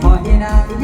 พอที่นาง